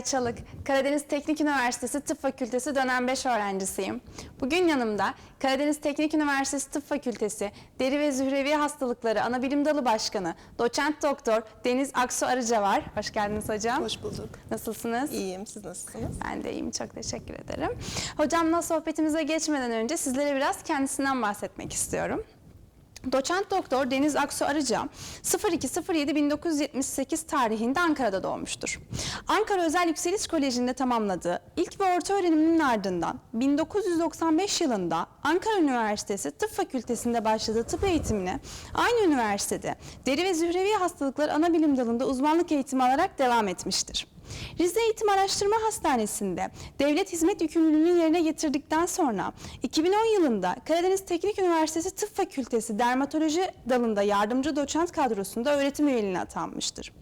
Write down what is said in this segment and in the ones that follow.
Merve Çalık, Karadeniz Teknik Üniversitesi Tıp Fakültesi dönem 5 öğrencisiyim. Bugün yanımda Karadeniz Teknik Üniversitesi Tıp Fakültesi Deri ve Zührevi Hastalıkları Anabilim Dalı Başkanı Doçent Doktor Deniz Aksu Arıca var. Hoş geldiniz hocam. Hoş bulduk. Nasılsınız? İyiyim. Siz nasılsınız? Ben de iyiyim, çok teşekkür ederim. Hocamla sohbetimize geçmeden önce sizlere biraz kendisinden bahsetmek istiyorum. Doçent Doktor Deniz Aksu Arıca 02.07.1978 tarihinde Ankara'da doğmuştur. Ankara Özel Yükseliş Koleji'nde tamamladığı ilk ve orta öğreniminin ardından 1995 yılında Ankara Üniversitesi Tıp Fakültesi'nde başladığı tıp eğitimine aynı üniversitede deri ve zührevi hastalıklar ana bilim dalında uzmanlık eğitimi alarak devam etmiştir. Rize Eğitim Araştırma Hastanesi'nde devlet hizmet yükümlülüğünü yerine getirdikten sonra 2010 yılında Karadeniz Teknik Üniversitesi Tıp Fakültesi Dermatoloji dalında yardımcı doçent kadrosunda öğretim üyeliğine atanmıştır.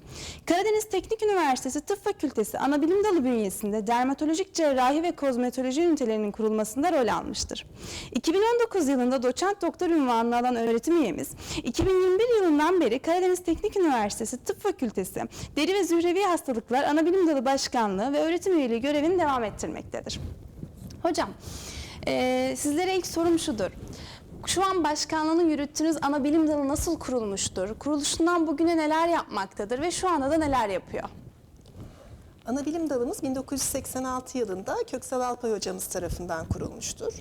Karadeniz Teknik Üniversitesi Tıp Fakültesi Anabilim Dalı bünyesinde dermatolojik cerrahi ve kozmetoloji ünitelerinin kurulmasında rol almıştır. 2019 yılında doçent doktor ünvanını alan öğretim üyemiz, 2021 yılından beri Karadeniz Teknik Üniversitesi Tıp Fakültesi Deri ve Zührevi Hastalıklar Anabilim Dalı Başkanlığı ve öğretim üyeliği görevini devam ettirmektedir. Hocam, eee, sizlere ilk sorum şudur. Şu an başkanlığını yürüttüğünüz ana bilim dalı nasıl kurulmuştur? Kuruluşundan bugüne neler yapmaktadır ve şu anda da neler yapıyor? Ana bilim dalımız 1986 yılında Köksal Alpay hocamız tarafından kurulmuştur.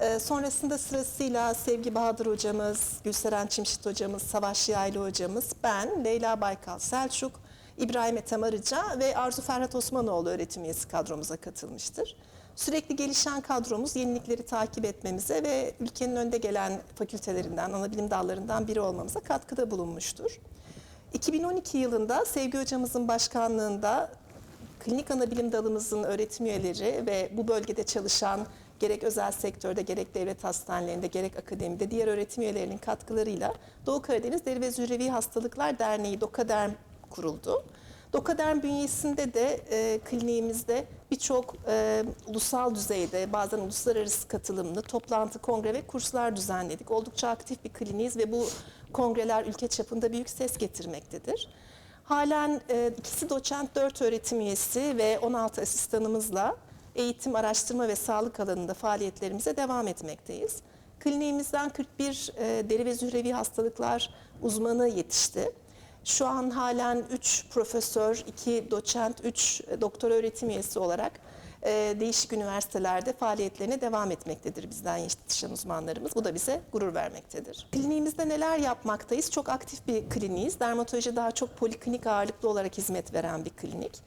Ee, sonrasında sırasıyla Sevgi Bahadır hocamız, Gülseren Çimşit hocamız, Savaş Yaylı hocamız, ben, Leyla Baykal Selçuk, İbrahim Ethem Arıca ve Arzu Ferhat Osmanoğlu öğretim üyesi kadromuza katılmıştır. Sürekli gelişen kadromuz yenilikleri takip etmemize ve ülkenin önde gelen fakültelerinden, ana bilim dallarından biri olmamıza katkıda bulunmuştur. 2012 yılında Sevgi hocamızın başkanlığında klinik anabilim dalımızın öğretim üyeleri ve bu bölgede çalışan gerek özel sektörde gerek devlet hastanelerinde gerek akademide diğer öğretim üyelerinin katkılarıyla Doğu Karadeniz Deri ve Zührevi Hastalıklar Derneği DOKADERM kuruldu. DOKADERM bünyesinde de e, kliniğimizde birçok e, ulusal düzeyde bazen uluslararası katılımlı toplantı, kongre ve kurslar düzenledik. Oldukça aktif bir kliniğiz ve bu kongreler ülke çapında büyük ses getirmektedir. Halen e, ikisi doçent 4 öğretim üyesi ve 16 asistanımızla eğitim, araştırma ve sağlık alanında faaliyetlerimize devam etmekteyiz. Kliniğimizden 41 e, deri ve zührevi hastalıklar uzmanı yetişti. Şu an halen 3 profesör, 2 doçent, 3 doktor öğretim üyesi olarak e, değişik üniversitelerde faaliyetlerine devam etmektedir bizden yetişen uzmanlarımız. Bu da bize gurur vermektedir. Kliniğimizde neler yapmaktayız? Çok aktif bir kliniğiz. Dermatoloji daha çok poliklinik ağırlıklı olarak hizmet veren bir klinik.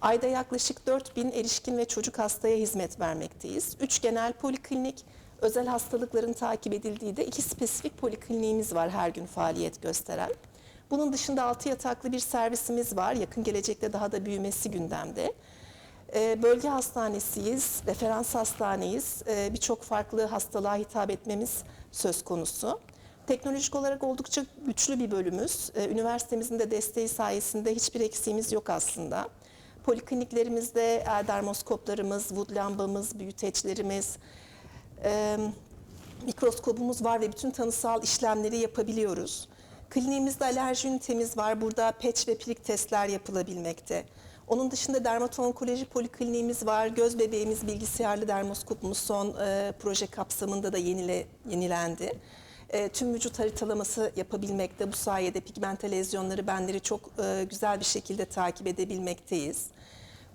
Ayda yaklaşık 4000 erişkin ve çocuk hastaya hizmet vermekteyiz. 3 genel poliklinik, özel hastalıkların takip edildiği de iki spesifik polikliniğimiz var her gün faaliyet gösteren. Bunun dışında 6 yataklı bir servisimiz var. Yakın gelecekte daha da büyümesi gündemde. Ee, Bölge hastanesiyiz, referans hastaneyiz. Ee, Birçok farklı hastalığa hitap etmemiz söz konusu. Teknolojik olarak oldukça güçlü bir bölümüz. Ee, Üniversitemizin de desteği sayesinde hiçbir eksiğimiz yok aslında. Polikliniklerimizde dermoskoplarımız, wood lambamız, büyüteçlerimiz, mikroskobumuz var ve bütün tanısal işlemleri yapabiliyoruz. Kliniğimizde alerji ünitemiz var. Burada patch ve prik testler yapılabilmekte. Onun dışında dermatoonkoloji polikliniğimiz var. Göz bebeğimiz bilgisayarlı dermoskopumuz son e, proje kapsamında da yenile, yenilendi. E, tüm vücut haritalaması yapabilmekte. Bu sayede pigmente lezyonları benleri çok e, güzel bir şekilde takip edebilmekteyiz.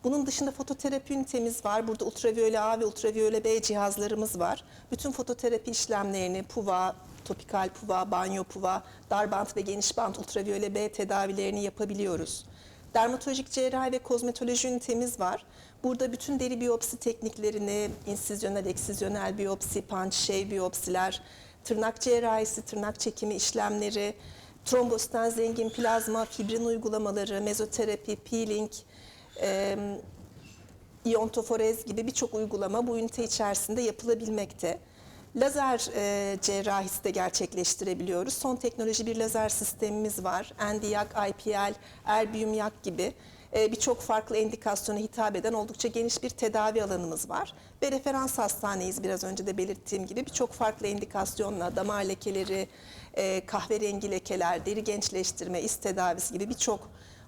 Bunun dışında fototerapi ünitemiz var. Burada ultraviyole A ve ultraviyole B cihazlarımız var. Bütün fototerapi işlemlerini PUVA, topikal PUVA, banyo PUVA, dar bant ve geniş bant ultraviyole B tedavilerini yapabiliyoruz. Dermatolojik cerrahi ve kozmetoloji ünitemiz var. Burada bütün deri biyopsi tekniklerini, insizyonel, eksizyonel biyopsi, punch, shave biyopsiler, tırnak cerrahisi, tırnak çekimi işlemleri, trombositen zengin plazma, fibrin uygulamaları, mezoterapi, peeling, e, iyontoforez gibi birçok uygulama bu ünite içerisinde yapılabilmekte. Lazer e, cerrahisi de gerçekleştirebiliyoruz. Son teknoloji bir lazer sistemimiz var. Nd:YAG, IPL, Erbium YAG gibi e, birçok farklı endikasyona hitap eden oldukça geniş bir tedavi alanımız var. Ve referans hastaneyiz biraz önce de belirttiğim gibi birçok farklı endikasyonla damar lekeleri, e, kahverengi lekeler, deri gençleştirme, is tedavisi gibi birçok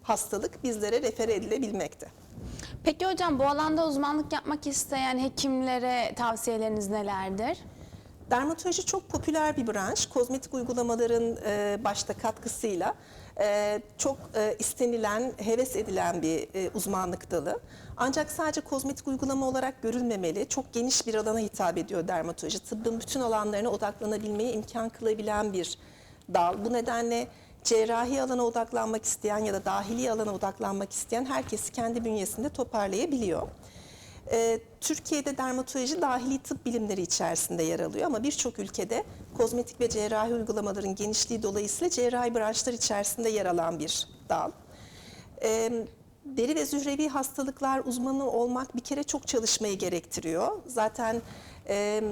hastalık bizlere refer edilebilmekte. Peki hocam bu alanda uzmanlık yapmak isteyen hekimlere tavsiyeleriniz nelerdir? Dermatoloji çok popüler bir branş. Kozmetik uygulamaların e, başta katkısıyla e, çok e, istenilen, heves edilen bir e, uzmanlık dalı. Ancak sadece kozmetik uygulama olarak görülmemeli. Çok geniş bir alana hitap ediyor dermatoloji. Tıbbın bütün alanlarına odaklanabilmeyi imkan kılabilen bir dal. Bu nedenle cerrahi alana odaklanmak isteyen ya da dahili alana odaklanmak isteyen herkesi kendi bünyesinde toparlayabiliyor. Ee, Türkiye'de dermatoloji dahili tıp bilimleri içerisinde yer alıyor ama birçok ülkede kozmetik ve cerrahi uygulamaların genişliği dolayısıyla cerrahi branşlar içerisinde yer alan bir dal. Ee, deri ve zührevi hastalıklar uzmanı olmak bir kere çok çalışmayı gerektiriyor. Zaten e,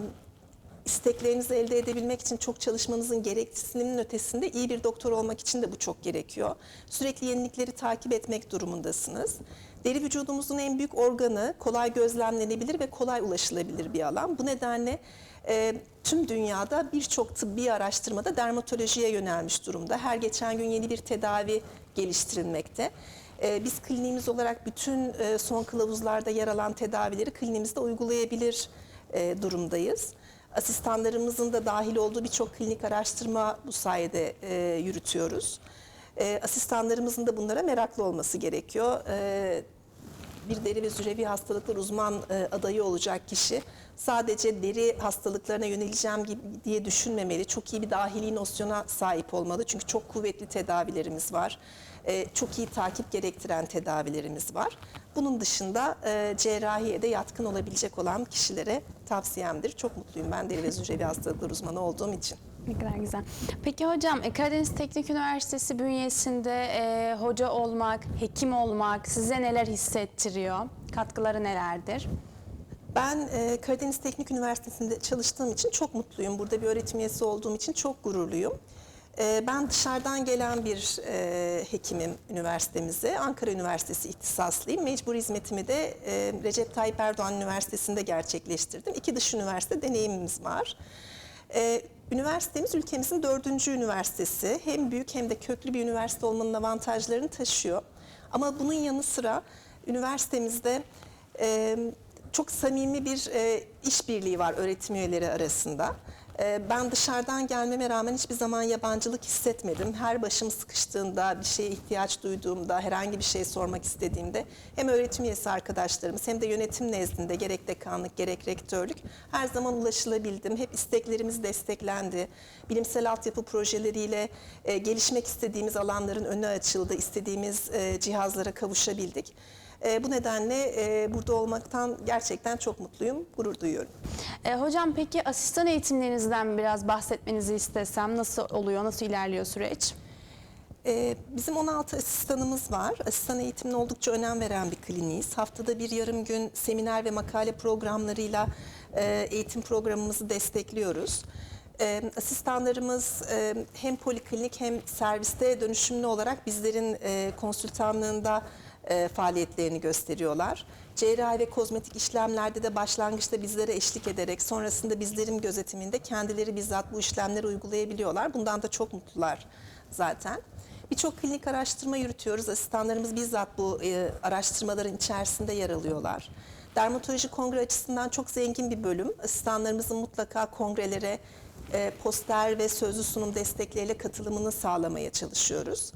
isteklerinizi elde edebilmek için çok çalışmanızın gereksiniminin ötesinde iyi bir doktor olmak için de bu çok gerekiyor. Sürekli yenilikleri takip etmek durumundasınız. Deri vücudumuzun en büyük organı, kolay gözlemlenebilir ve kolay ulaşılabilir bir alan. Bu nedenle e, tüm dünyada birçok tıbbi araştırmada dermatolojiye yönelmiş durumda. Her geçen gün yeni bir tedavi geliştirilmekte. E, biz kliniğimiz olarak bütün e, son kılavuzlarda yer alan tedavileri kliniğimizde uygulayabilir e, durumdayız. Asistanlarımızın da dahil olduğu birçok klinik araştırma bu sayede e, yürütüyoruz. E, asistanlarımızın da bunlara meraklı olması gerekiyor. E, bir deri ve zürevi hastalıklar uzman e, adayı olacak kişi sadece deri hastalıklarına yöneleceğim gibi diye düşünmemeli. Çok iyi bir dahili nosyona sahip olmalı. Çünkü çok kuvvetli tedavilerimiz var. E, çok iyi takip gerektiren tedavilerimiz var. Bunun dışında e, cerrahiye de yatkın olabilecek olan kişilere tavsiyemdir. Çok mutluyum ben deri ve zürevi hastalıklar uzmanı olduğum için. Ne kadar güzel. Peki hocam e, Karadeniz Teknik Üniversitesi bünyesinde e, hoca olmak, hekim olmak size neler hissettiriyor? Katkıları nelerdir? Ben e, Karadeniz Teknik Üniversitesi'nde çalıştığım için çok mutluyum. Burada bir öğretim üyesi olduğum için çok gururluyum. E, ben dışarıdan gelen bir e, hekimim üniversitemize. Ankara Üniversitesi ihtisaslıyım. Mecbur hizmetimi de e, Recep Tayyip Erdoğan Üniversitesi'nde gerçekleştirdim. İki dış üniversite deneyimimiz var. E, üniversitemiz ülkemizin dördüncü üniversitesi. Hem büyük hem de köklü bir üniversite olmanın avantajlarını taşıyor. Ama bunun yanı sıra üniversitemizde e, çok samimi bir e, işbirliği var öğretim üyeleri arasında. E, ben dışarıdan gelmeme rağmen hiçbir zaman yabancılık hissetmedim. Her başım sıkıştığında, bir şeye ihtiyaç duyduğumda, herhangi bir şey sormak istediğimde hem öğretim üyesi arkadaşlarımız hem de yönetim nezdinde gerek dekanlık gerek rektörlük her zaman ulaşılabildim. Hep isteklerimiz desteklendi. Bilimsel altyapı projeleriyle e, gelişmek istediğimiz alanların önü açıldı. İstediğimiz e, cihazlara kavuşabildik. E, bu nedenle e, burada olmaktan gerçekten çok mutluyum, gurur duyuyorum. E, hocam peki asistan eğitimlerinizden biraz bahsetmenizi istesem nasıl oluyor, nasıl ilerliyor süreç? Ee, Bizim 16 asistanımız var. Asistan eğitimine oldukça önem veren bir kliniğiz. Haftada bir yarım gün seminer ve makale programlarıyla e, eğitim programımızı destekliyoruz. E, Asistanlarımız e, hem poliklinik hem serviste dönüşümlü olarak bizlerin e, konsültanlığında e, faaliyetlerini gösteriyorlar. Cerrahi ve kozmetik işlemlerde de başlangıçta bizlere eşlik ederek sonrasında bizlerin gözetiminde kendileri bizzat bu işlemleri uygulayabiliyorlar. Bundan da çok mutlular zaten. Birçok klinik araştırma yürütüyoruz. Asistanlarımız bizzat bu e, araştırmaların içerisinde yer alıyorlar. Dermatoloji kongre açısından çok zengin bir bölüm. Asistanlarımızın mutlaka kongrelere e, poster ve sözlü sunum destekleriyle katılımını sağlamaya çalışıyoruz.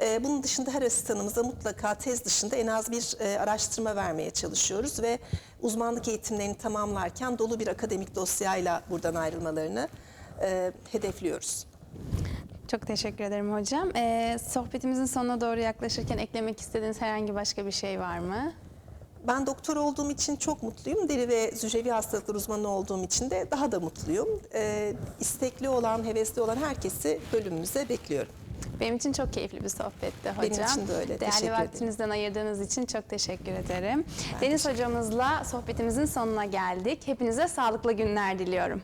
E, bunun dışında her asistanımıza mutlaka tez dışında en az bir e, araştırma vermeye çalışıyoruz ve uzmanlık eğitimlerini tamamlarken dolu bir akademik dosyayla buradan ayrılmalarını e, hedefliyoruz. Çok teşekkür ederim hocam. E, sohbetimizin sonuna doğru yaklaşırken eklemek istediğiniz herhangi başka bir şey var mı? Ben doktor olduğum için çok mutluyum. Deri ve zührevi hastalıklar uzmanı olduğum için de daha da mutluyum. Ee, istekli olan, hevesli olan herkesi bölümümüze bekliyorum. Benim için çok keyifli bir sohbetti hocam. Benim için de öyle. Değerli Teşekkür ederim. vaktinizden ayırdığınız için çok teşekkür ederim. Ben Deniz teşekkür hocamızla sohbetimizin sonuna geldik. Hepinize sağlıklı günler diliyorum.